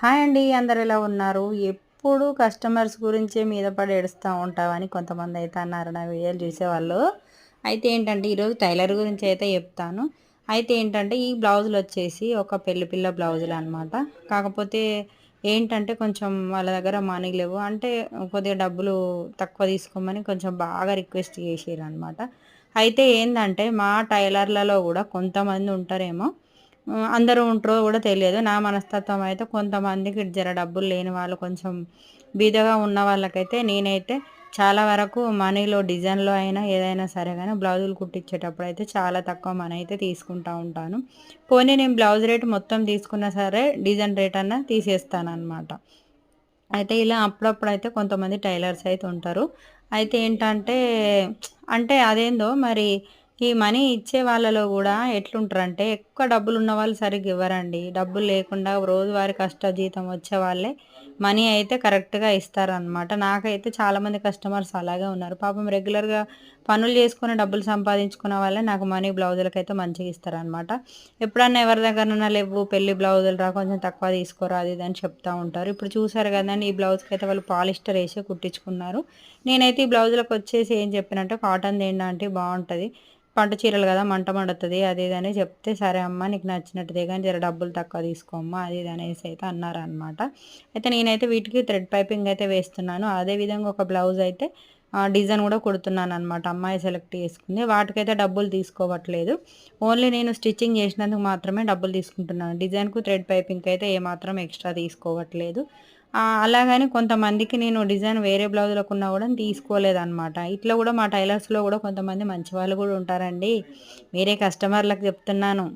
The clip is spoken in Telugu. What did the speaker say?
హాయ్ అండి అందరు ఎలా ఉన్నారు? ఎప్పుడు కస్టమర్స్ గురించే మీద పడి ఏడుస్తూ ఉంటామని కొంతమంది అయితే అన్నారు నా వీడియోలు చూసేవాళ్ళు. అయితే ఏంటంటే ఈరోజు టైలర్ గురించి అయితే చెప్తాను. అయితే ఏంటంటే ఈ బ్లౌజులు వచ్చేసి ఒక పెళ్ళి పిల్ల బ్లౌజులు అనమాట కాకపోతే ఏంటంటే కొంచెం వాళ్ళ దగ్గర మనీ లేవు. అంటే కొద్దిగా డబ్బులు తక్కువ తీసుకోమని కొంచెం బాగా రిక్వెస్ట్ చేసారు అనమాట అయితే ఏంటంటే మా టైలర్లలో కూడా కొంతమంది ఉంటారేమో అందరూ ఉంటారో కూడా తెలియదు. నా మనస్తత్వం అయితే కొంతమందికి జర డబ్బులు లేని వాళ్ళు కొంచెం బీదగా ఉన్న వాళ్ళకైతే నేనైతే చాలా వరకు మనీలో డిజైన్లో అయినా ఏదైనా సరే కానీ బ్లౌజులు కుట్టించేటప్పుడు అయితే చాలా తక్కువ మనీ అయితే తీసుకుంటూ ఉంటాను. పోనీ నేను బ్లౌజ్ రేట్ మొత్తం తీసుకున్నా సరే డిజైన్ రేట్ అన్న తీసేస్తాను అనమాట అయితే ఇలా అప్పుడప్పుడు అయితే కొంతమంది టైలర్స్ అయితే ఉంటారు. అయితే ఏంటంటే అంటే అదేందో మరి ఈ మనీ ఇచ్చే వాళ్ళలో కూడా ఎట్లుంటారంటే ఎక్కువ డబ్బులు ఉన్న వాళ్ళు సరిగ్గా ఇవ్వరండి. డబ్బులు లేకుండా రోజువారి కష్ట జీతం వచ్చే వాళ్ళే మనీ అయితే కరెక్ట్గా ఇస్తారనమాట నాకైతే చాలామంది కస్టమర్స్ అలాగే ఉన్నారు. పాపం రెగ్యులర్గా పనులు చేసుకుని డబ్బులు సంపాదించుకున్న వాళ్ళే నాకు మనీ బ్లౌజులకైతే అయితే మంచిగా ఇస్తారనమాట ఎప్పుడన్నా ఎవరి దగ్గరన్నా లేవు పెళ్ళి బ్లౌజులు రా కొంచెం తక్కువ తీసుకోరా అది అని చెప్తూ ఉంటారు. ఇప్పుడు చూసారు కదండి ఈ బ్లౌజ్కి అయితే వాళ్ళు పాలిస్టర్ వేసి కుట్టించుకున్నారు. నేనైతే ఈ బ్లౌజులకు వచ్చేసి ఏం చెప్పినంటే కాటన్ ఏంటంటే బాగుంటుంది. పంట చీరలు కదా మంట మండుతుంది అది ఇది అని చెప్తే సరే అమ్మ నీకు నచ్చినట్టుదే కానీ జర డబ్బులు తక్కువ తీసుకోమ్మా అది ఇది అనేసి అయితే అన్నారనమాట అయితే నేనైతే వీటికి థ్రెడ్ పైపింగ్ అయితే వేస్తున్నాను. అదేవిధంగా ఒక బ్లౌజ్ అయితే డిజైన్ కూడా కుడుతున్నాను అనమాట అమ్మాయి సెలెక్ట్ చేసుకుంది. వాటికైతే డబ్బులు తీసుకోవట్లేదు. ఓన్లీ నేను స్టిచ్చింగ్ చేసినందుకు మాత్రమే డబ్బులు తీసుకుంటున్నాను. డిజైన్కు థ్రెడ్ పైపింగ్కి అయితే ఏమాత్రం ఎక్స్ట్రా తీసుకోవట్లేదు. అలాగని కొంతమందికి నేను డిజైన్ వేరే బ్లౌజులకు ఉన్నా కూడా తీసుకోలేదన్నమాట. ఇట్లా కూడా మా టైలర్స్లో కూడా కొంతమంది మంచి వాళ్ళు కూడా ఉంటారండి. వేరే కస్టమర్లకు చెప్తున్నాను.